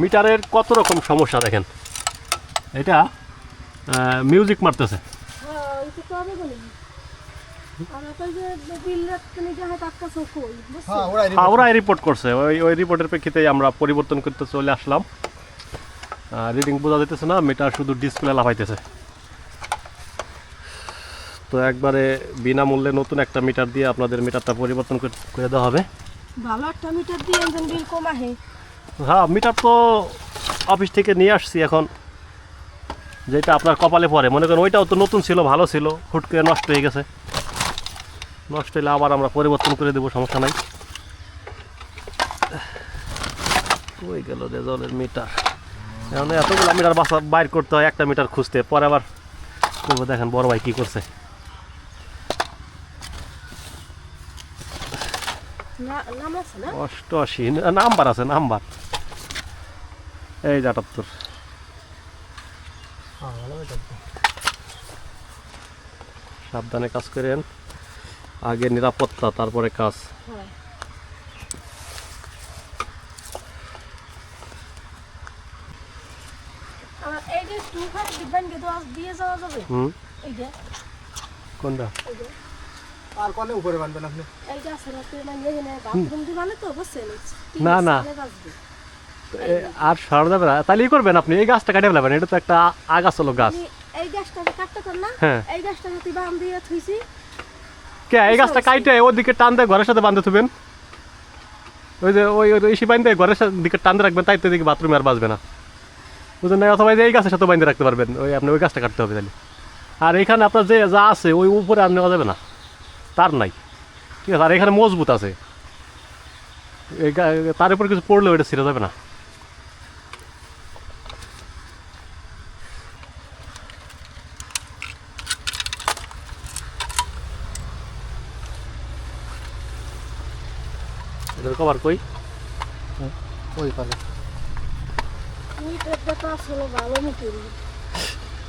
মিটারের কত রকম সমস্যা দেখেন? এটা মিউজিক মারতেছে। হ্যাঁ? হ্যাঁ ওরাই হ্যাঁ, রিপোর্ট করছে। ওই ওই রিপোর্টের প্রেক্ষিতে আমরা পরিবর্তন করতে চলে আসলাম। রিডিং বোঝা যেতেছে না মিটার শুধু ডিসপ্লে লাফাইতেছে। তো একবারে বিনামূল্যে নতুন একটা মিটার দিয়ে আপনাদের মিটারটা পরিবর্তন করে করে দেওয়া হবে। ভালো একটা মিটার দিয়ে একজন বিল কম আহে হ্যাঁ মিটার তো অফিস থেকে নিয়ে আসছি এখন, যেটা আপনার কপালে পড়ে। মনে করেন ওইটাও তো নতুন ছিল, ভালো ছিল, হুট করে নষ্ট হয়ে গেছে। নষ্ট হলে আবার আমরা পরিবর্তন করে দেবো, সমস্যা নাই। ওই গেল রেজলের মিটার এখন এতগুলো মিটার বাসা বাইর করতে হয়, একটা মিটার খুঁজতে। পরে আবার দেখেন বড় ভাই কী করছে না নাম আছে না অষ্টআশি। নাম্বার আছে নাম্বার। এই যে আটাত্তর। হ্যাঁ। সাবধানে কাজ করেন। আগে নিরাপত্তা তারপরে কাজ। কোনটা? আর উপরে বানবেন আপনি। এই যে আছে না মানে এখানে বাথরুম দি মানে তো বুঝছেন? না, না। আর সরা যাবে না। তাহলে ই করবেন আপনি এই গাছটা কাটে ফেলাবেন এটা তো একটা আগাছ হলো গাছ। এই গাছটাকে কাটতে পার না হ্যাঁ। এই গাছটাকে তুই বাম দিয়ে থুইছি। কে এই গাছটা কাইটে ওদিকে টান দিয়ে ঘরের সাথে বাঁধতে থুবেন। ওই যে ওই ওই বাঁধতে ঘরের সাথে দিকে টান রাখবেন তাই তো এদিকে বাথরুমে আর বাঁচবে না। বুঝলেন না? অথবা এই এই গাছের সাথে বাঁধতে রাখতে পারবেন ওই আপনি ওই গাছটা কাটতে হবে তাহলে। আর এখানে আপনার যে যা আছে ওই উপরে আর নেওয়া যাবে না। তার নাই। ঠিক আছে আর এখানে মজবুত আছে। তার উপর কিছু পড়লে ওইটা ছিঁড়ে যাবে না। কভার কই? ওই পালে।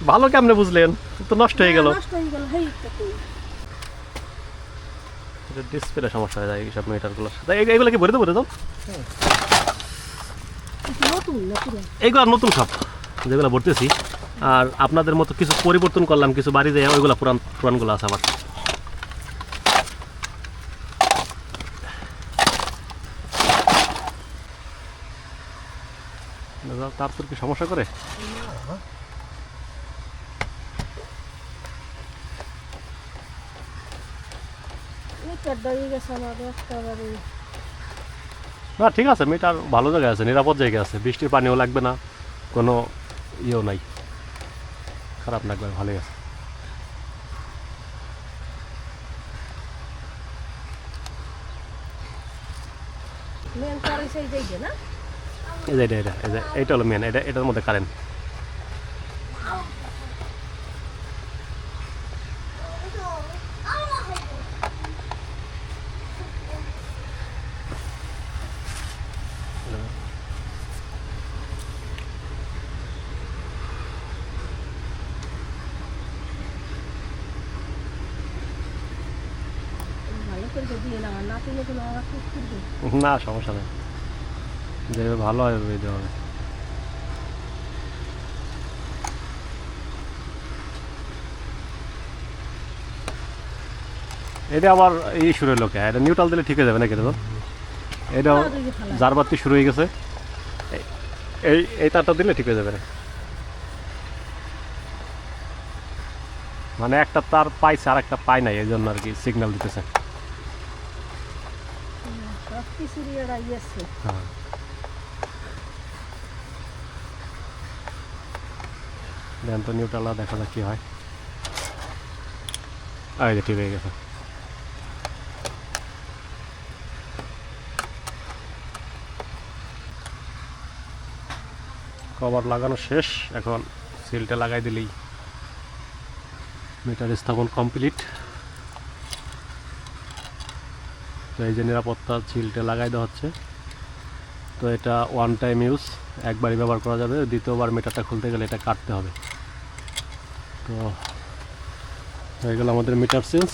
ভালো কেমনে বুঝলেন? তো নষ্ট হয়ে গেল। নষ্ট হয়ে গেল হেই তো তুই এটা ডিসপ্লে সমস্যা হয়ে যায় এইসব মিটারগুলো এগুলো কি ভরে দেবো নতুন এইগুলো নতুন সব যেগুলো ভরতেছি। আর আপনাদের মতো কিছু পরিবর্তন করলাম কিছু বাড়ি যায় ওইগুলো পুরান পুরানগুলো আছে আবার তার তোর কি সমস্যা করে? গেছে না ঠিক আছে মিটার ভালো জায়গায় আছে নিরাপদ জায়গায় আছে বৃষ্টির পানিও লাগবে না কোনো ইয়েও নাই। খারাপ লাগবে ভালোই আছে। এটা হলো মেন এটা এটার মধ্যে কারেন্ট না, সমস্যা নেই। যেভাবে ভালো হয় ওই দেওয়া হবে। এটা আবার এই শুরু হলো কে? এটা নিউট্রাল দিলে ঠিক হয়ে যাবে নাকি এটা তো দুইটা জারবাতি শুরু হয়ে গেছে। এই- এই তারটা দিলে ঠিক হয়ে যাবে। মানে একটা তার পাইছে আর একটা পাই নাই, এই জন্য আর কি সিগন্যাল দিতেছে। কিছুরই ইয়েছে হ্যাঁ হয়ে গেছে কভার লাগানো শেষ, এখন সিলটা লাগাই দিলেই মিটার স্থাপন কমপ্লিট তো এই যে নিরাপত্তা ছিলটে লাগাই দেওয়া হচ্ছে। তো এটা ওয়ান টাইম ইউজ একবারই ব্যবহার করা যাবে। দ্বিতীয়বার মিটারটা খুলতে গেলে এটা কাটতে হবে। তো হয়ে গেল আমাদের মিটার চেঞ্জ